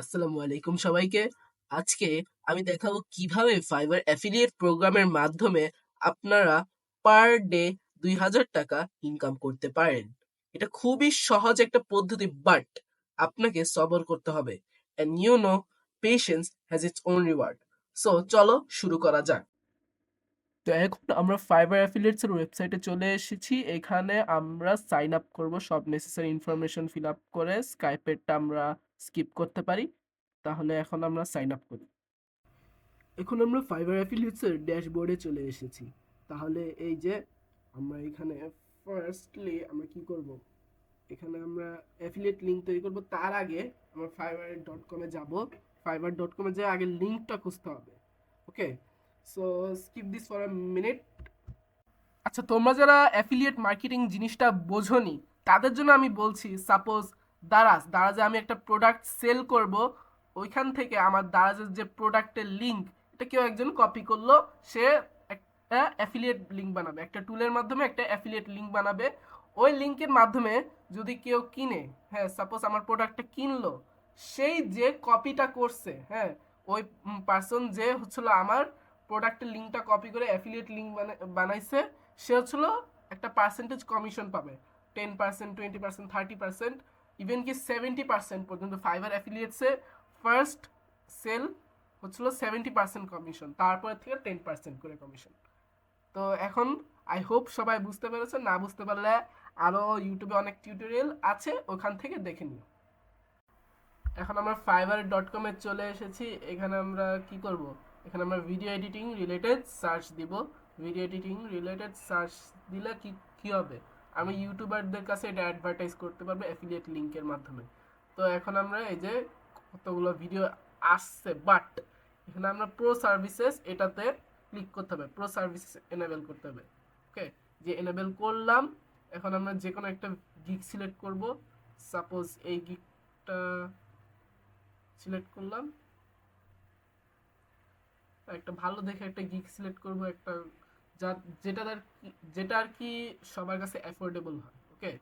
আসসালামু আলাইকুম সবাইকে। আজকে আমি দেখাবো কীভাবে ফাইবার অ্যাফিলিয়েট প্রোগ্রামের মাধ্যমে আপনারা পার ডে দুই হাজার টাকা ইনকাম করতে পারেন। এটা খুবই সহজ একটা পদ্ধতি বাট আপনাকে সবর করতে হবে। And you know patience has its own reward so চলো শুরু করা যাক। তো এখন আমরা ফাইবার অ্যাফিলিয়েটস এর ওয়েবসাইটে চলে এসেছি। এখানে আমরা সাইন আপ করব। সব নেসেসারি ইনফরমেশন ফিল আপ করে স্কাইপেরটা আমরা স্কিপ করতে পারি, তাহলে এখন আমরা সাইন আপ করি। এখন আমরা ফাইবার অ্যাফিলিয়েটস এর ড্যাশবোর্ডে চলে এসেছি। তাহলে এই যে আমরা এখানে ফার্স্টলি আমরা কি করব? এখানে আমরা অ্যাফিলিয়েট লিঙ্ক তৈরি করব। তার আগে আমরা ফাইবার ডট কমে যাব। ফাইবার ডট কমে যে আগে লিঙ্কটা খুঁজতে হবে। Okay so skip this for a minute আচ্ছা তোমরা যারা অ্যাফিলিয়েট মার্কেটিং জিনিসটা বোঝনি, তাদের জন্য আমি বলছি সাপোজ দারাজ, দারাজে আমি একটা প্রোডাক্ট সেল করব, ওইখান থেকে আমার দারাজের যে প্রোডাক্টের লিঙ্ক এটা কেউ একজন কপি করল, সে একটা অ্যাফিলিয়েট লিঙ্ক বানাবে, একটা টুলের মাধ্যমে একটা অ্যাফিলিয়েট লিঙ্ক বানাবে। ওই লিঙ্কের মাধ্যমে যদি কেউ কিনে হ্যাঁ সাপোজ আমার প্রোডাক্টটা কিনলো, সেই যে কপিটা করছে হ্যাঁ ওই পার্সন যে হচ্ছিল আমার প্রোডাক্টের লিঙ্কটা কপি করে অ্যাফিলিয়েট লিঙ্ক বানাইছে, সে হচ্ছিল একটা পার্সেন্টেজ কমিশন পাবে ten percent twenty percent thirty percent even কি সেভেন্টি পার্সেন্ট পর্যন্ত ফাইবার অ্যাফিলিয়েটসে ফার্স্ট সেল হচ্ছিল সেভেন্টি পার্সেন্ট কমিশন তারপরে থেকে টেন পার্সেন্ট করে কমিশন তো এখন আই হোপ সবাই বুঝতে পেরেছে, না বুঝতে পারলে আরও ইউটিউবে অনেক টিউটোরিয়াল আছে, ওখান থেকে দেখে নিও। এখন আমরা ফাইবার ডট কমে চলে এসেছি, এখানে আমরা কি করব? এখানে আমরা ভিডিও এডিটিং রিলেটেড সার্চ দিব। ভিডিও এডিটিং রিলেটেড সার্চ দিলে কি কি হবে? আমি ইউটিউবারদের কাছে এটা অ্যাডভার্টাইজ করতে পারব অ্যাফিলিয়েট লিঙ্কের মাধ্যমে। তো এখন আমরা এই যে কতগুলো ভিডিও আসছে বাট এখানে আমরা প্রো সার্ভিসেস এটাতে ক্লিক করতে হবে। প্রো সার্ভিসেস এনেবেল করতে হবে। ওকে যে এনেবেল করলাম, এখন আমরা যে কোনো একটা গিগ সিলেক্ট করব। সাপোজ এই গিগটা সিলেক্ট করলাম। একটা ভালো দেখে একটা গিগ সিলেক্ট করব, একটা যা যেটা আর যেটা আর কি সবার কাছে অ্যাফোর্ডেবল হয় ওকে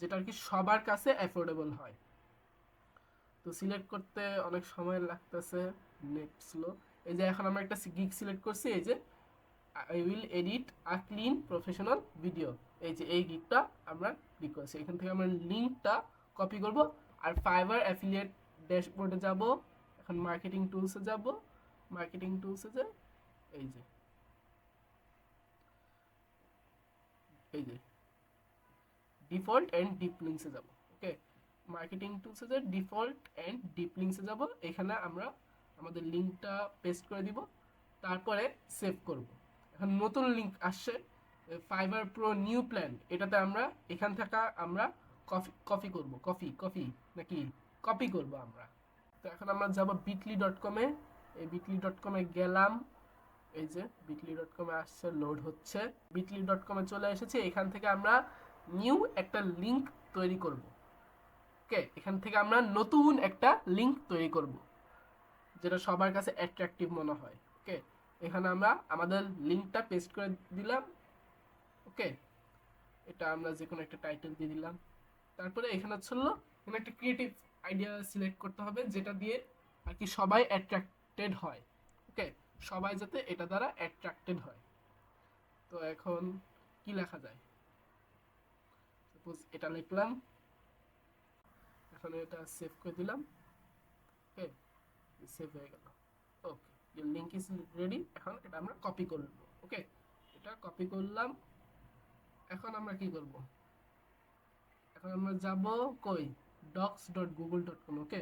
যেটা আর কি সবার কাছে অ্যাফোর্ডেবল হয়। তো সিলেক্ট করতে অনেক সময় লাগতেছে নেট স্লো এই যে এখন আমরা একটা গিগ সিলেক্ট করছি, এই যে I will edit a clean professional video এই যে এই গিগটা আমরা ক্লিক করছি। এখান থেকে আমরা লিঙ্কটা কপি করব আর ফাইবার অ্যাফিলিয়েট ড্যাশবোর্ডে যাব। এখন মার্কেটিং টুলসে যাব। মার্কেটিং টুলসে যে এই যে। এই যে ডিফল্ট অ্যান্ড ডিপ লিঙ্কসে যাব ওকে মার্কেটিং টুলসে যে ডিফল্ট অ্যান্ড ডিপ লিঙ্কসে যাব, এখানে আমরা আমাদের লিঙ্কটা পেস্ট করে দিব, তারপরে সেভ করব। এখন নতুন লিঙ্ক আসছে ফাইবার প্রো নিউ প্ল্যান এটাতে আমরা, এখান থেকে আমরা কপি কপি করব কপি কপি নাকি কপি করব আমরা। তো এখন আমরা যাব বিটলি ডট কমে এই বিটলি ডট কমে গেলাম এই যে বিটলি ডট কমে আসছে লোড হচ্ছে। বিটলি ডট কমে চলে এসেছে, এখান থেকে আমরা নিউ একটা লিঙ্ক তৈরি করব। ওকে এখান থেকে আমরা নতুন একটা লিঙ্ক তৈরি করব, যেটা সবার কাছে অ্যাট্রাকটিভ মনে হয়। ওকে এখানে আমরা আমাদের লিঙ্কটা পেস্ট করে দিলাম। ওকে এটা আমরা যে কোনো একটা টাইটেল দিয়ে দিলাম। তারপরে এখানে ছিল এখানে একটা ক্রিয়েটিভ আইডিয়া সিলেক্ট করতে হবে, যেটা দিয়ে আর কি সবাই অ্যাট্রাক্টেড হয়। সবাই যাতে এটা দ্বারা অ্যাট্রাক্টেড হয়। তো এখন কি লেখা যায়? সাপোজ এটা লিখলাম। এখন এটা সেভ করে দিলাম। ওকে সেভ হয়ে গেল। ওকে লিঙ্ক ইজ রেডি এখন এটা আমরা কপি করব ওকে এটা কপি করলাম। এখন আমরা কি করব? এখন আমরা যাব কই? Docs dot Google dot com okay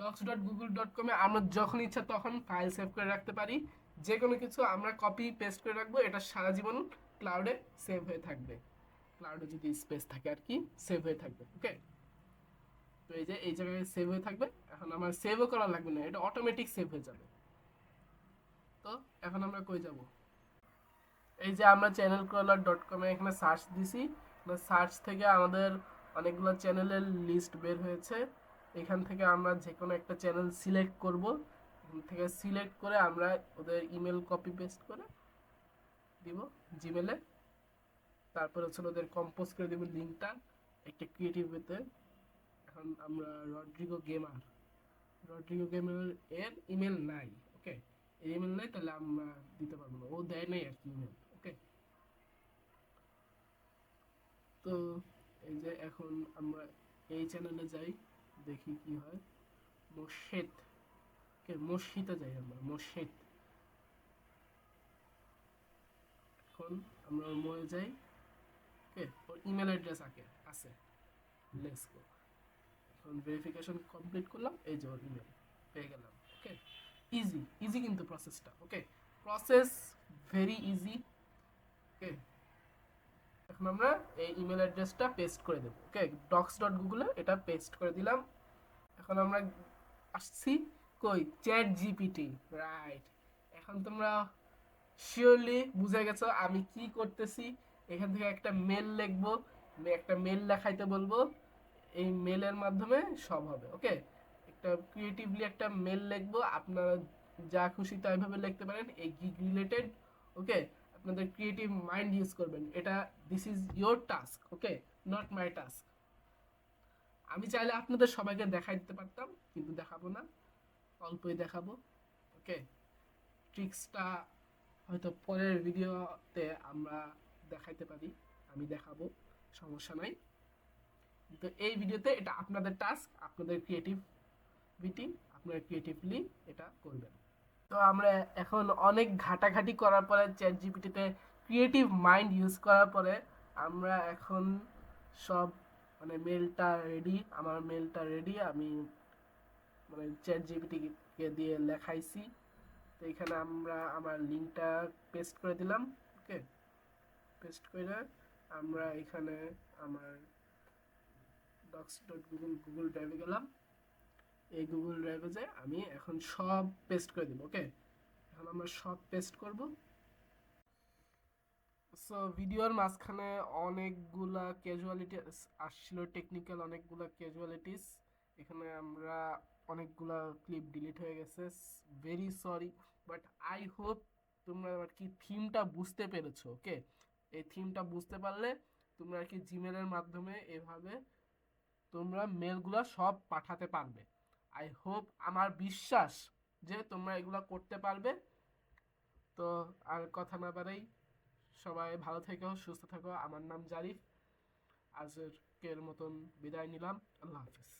docs dot Google dot কমে আমরা যখন ইচ্ছা তখন ফাইল সেভ করে রাখতে পারি। যে কোনো কিছু আমরা কপি পেস্ট করে রাখব, এটা সারা জীবন ক্লাউডে সেভ হয়ে থাকবে। ক্লাউডে যদি স্পেস থাকে আর কি সেভ হয়ে থাকবে ওকে তো এই যে, এই জায়গায় সেভ হয়ে থাকবে, এখন আমার সেভও করা লাগবে না, এটা অটোমেটিক সেভ হয়ে যাবে। তো এখন আমরা কই যাব? এই যে আমরা চ্যানেল ক্রলার ডট কমে এখানে সার্চ দিছি সার্চ থেকে আমাদের অনেকগুলো চ্যানেলের লিস্ট বের হয়েছে। এখান থেকে আমরা যে কোনো একটা চ্যানেল সিলেক্ট করব। থেকে সিলেক্ট করে আমরা ওদের ইমেল কপি পেস্ট করে দিব জিমেলে তারপর হচ্ছে ওদের কম্পোজ করে দিব লিঙ্কটা একটা ক্রিয়েটিভ ওয়েতে এখন আমরা রড্রিগো গেমার রড্রিগো গেমার এর ইমেল নাই ওকে এর ইমেল নাই, তাহলে আমরা দিতে পারব না। ও দেয় নাই আর কি ইমেল ওকে তো এই যে এখন আমরা এই চ্যানেলে যাই, দেখি কি হয়। মোর্শেদ। মসজিদে যাই আমরা, মসজিদ। এখন আমরা ময়ে যাই, ওকে? ওর ইমেল অ্যাড্রেস আগে আছে। লেটস গো এখন ভেরিফিকেশন কমপ্লিট করলাম, এই যে ওর ইমেল পেয়ে গেলাম, ওকে? ইজি ইজি কিন্তু প্রসেসটা okay? Process very easy okay? এখন আমরা এই ইমেল অ্যাড্রেসটা পেস্ট করে দেবো, ওকে? ডক্স ডট গুগলে এটা পেস্ট করে দিলাম। এখন আমরা আসছি। কই? চ্যাট জিপিটি রাইট এখন তোমরা শিওরলি বুঝে গেছো আমি কি করতেছি। এখান থেকে একটা মেল লিখব, একটা মেল লেখাইতে বলব। এই মেলের মাধ্যমে সব হবে ওকে একটা ক্রিয়েটিভলি একটা মেল লিখব, আপনারা যা খুশি তাই ভাবে লিখতে পারেন, এই গিগ রিলেটেড ওকে আপনাদের ক্রিয়েটিভ মাইন্ড ইউজ করবেন। এটা this is your task okay not my task আমি চাইলে আপনাদের সবাইকে দেখাই দিতে পারতাম, কিন্তু দেখাবো না। অল্পই দেখাবো। ওকে? ট্রিক্সটা হয়তো পরের ভিডিওতে আমরা দেখাইতে পারি, আমি দেখাবো, সমস্যা নাই। তো এই ভিডিওতে এটা আপনাদের টাস্ক আপনাদের ক্রিয়েটিভিটি আপনারা ক্রিয়েটিভলি এটা করবেন। তো আমরা এখন অনেক ঘাটাঘাটি করার পরে চ্যাট জিপিটিতে ক্রিয়েটিভ মাইন্ড ইউজ করার পরে আমরা এখন সব মানে মেলটা রেডি আমার মেলটা রেডি আমি মানে চ্যাট জিপিটিকে দিয়ে লেখাইছি। তো এখানে আমরা আমার লিঙ্কটা পেস্ট করে দিলাম, ওকে? পেস্ট করে আমরা এখানে আমার ডক্স ডট গুগল গুগল ড্রাইভে গেলাম। এই গুগল ড্রাইভে যে আমি এখন সব পেস্ট করে দিব, ওকে? এখন আমরা সব পেস্ট করব। সো ভিডিওর মাঝখানে অনেকগুলা ক্যাজুয়ালিটি আসছিল টেকনিক্যাল অনেকগুলা ক্যাজুয়ালিটিস এখানে আমরা অনেকগুলা ক্লিপ ডিলিট হয়ে গেছে। Very sorry but I hope তোমরা আর কি থিমটা বুঝতে পেরেছ ওকে এই থিমটা বুঝতে পারলে তোমরা আর কি জিমেলের মাধ্যমে এভাবে তোমরা মেলগুলো সব পাঠাতে পারবে। আই হোপ আমার বিশ্বাস যে তোমরা এগুলো করতে পারবে। তো আর কথা না বাড়াই, সবাই ভালো থেকো, সুস্থ থেকো। আমার নাম জারিফ। আজকের মতন বিদায় নিলাম। আল্লাহ হাফিজ।